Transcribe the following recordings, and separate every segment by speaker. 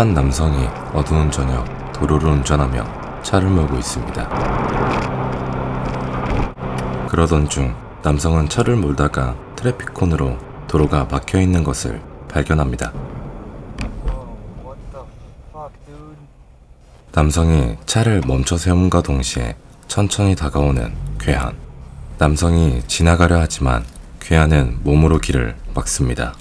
Speaker 1: 한 남성이 어두운 저녁 도로를 운전하며 차를 몰고 있습니다. 그러던 중 남성은 차를 몰다가 트래픽콘으로 도로가 막혀 있는 것을 발견합니다. 남성이 차를 멈춰 세움과 동시에 천천히 다가오는 괴한. 남성이 지나가려 하지만 괴한은 몸으로 길을 막습니다.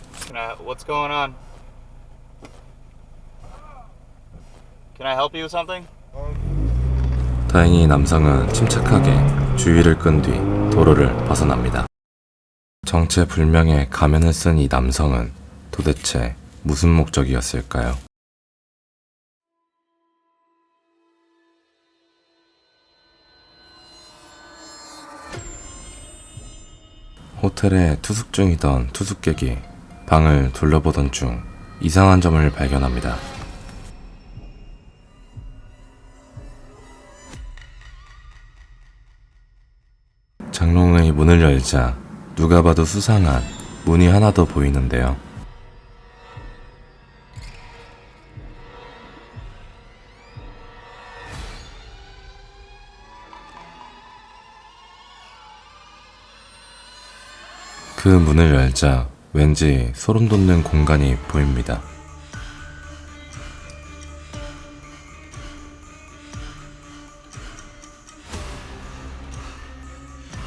Speaker 1: 다행히 남성은 침착하게 주의를 끈 뒤 도로를 벗어납니다. 정체불명의 가면을 쓴 이 남성은 도대체 무슨 목적이었을까요? 호텔에 투숙 중이던 투숙객이 방을 둘러보던 중 이상한 점을 발견합니다. 문을 열자 누가 봐도 수상한 문이 하나 더 보이는데요. 그 문을 열자 왠지 소름 돋는 공간이 보입니다.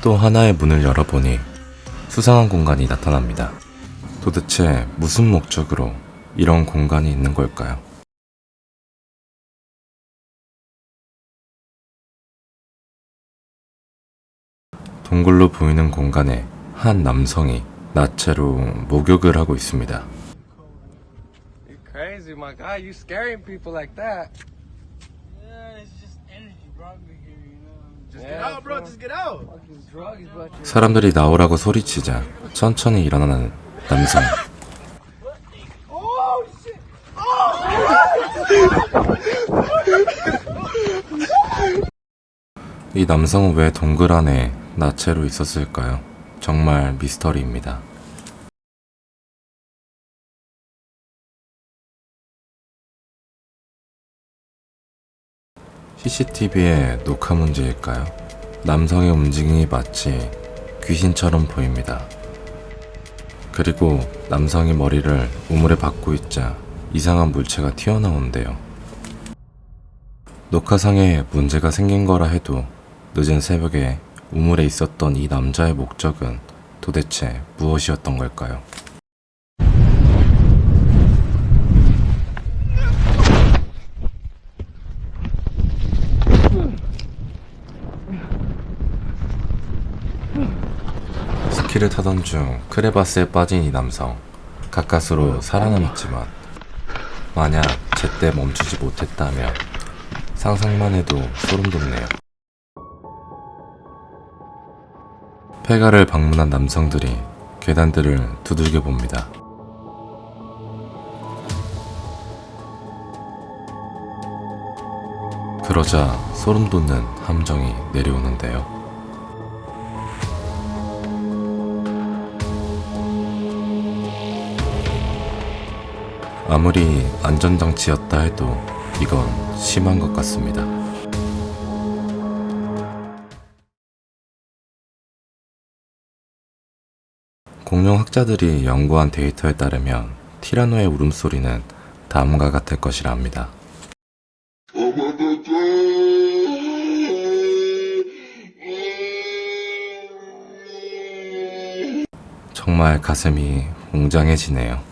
Speaker 1: 또 하나의 문을 열어보니 수상한 공간이 나타납니다. 도대체 무슨 목적으로 이런 공간이 있는 걸까요? 동굴로 보이는 공간에 한 남성이 나체로 목욕을 하고 있습니다.
Speaker 2: You crazy, my guy. You scaring people like that.
Speaker 1: 사람들이 나오라고 소리치자 천천히 일어나는 남성. 이 남성은 왜 동굴 안에 나체로 있었을까요? 정말 미스터리입니다. CCTV의 녹화 문제일까요? 남성의 움직임이 마치 귀신처럼 보입니다. 그리고 남성이 머리를 우물에 박고 있자 이상한 물체가 튀어나오는데요. 녹화상에 문제가 생긴 거라 해도 늦은 새벽에 우물에 있었던 이 남자의 목적은 도대체 무엇이었던 걸까요? 스키를 타던 중 크레바스에 빠진 이 남성 가까스로 살아남았지만 만약 제때 멈추지 못했다면 상상만 해도 소름 돋네요. 폐가를 방문한 남성들이 계단들을 두들겨 봅니다. 그러자 소름 돋는 함정이 내려오는데요. 아무리 안전장치였다 해도 이건 심한 것 같습니다. 공룡 학자들이 연구한 데이터에 따르면 티라노의 울음소리는 다음과 같을 것이라 합니다. 정말 가슴이 웅장해지네요.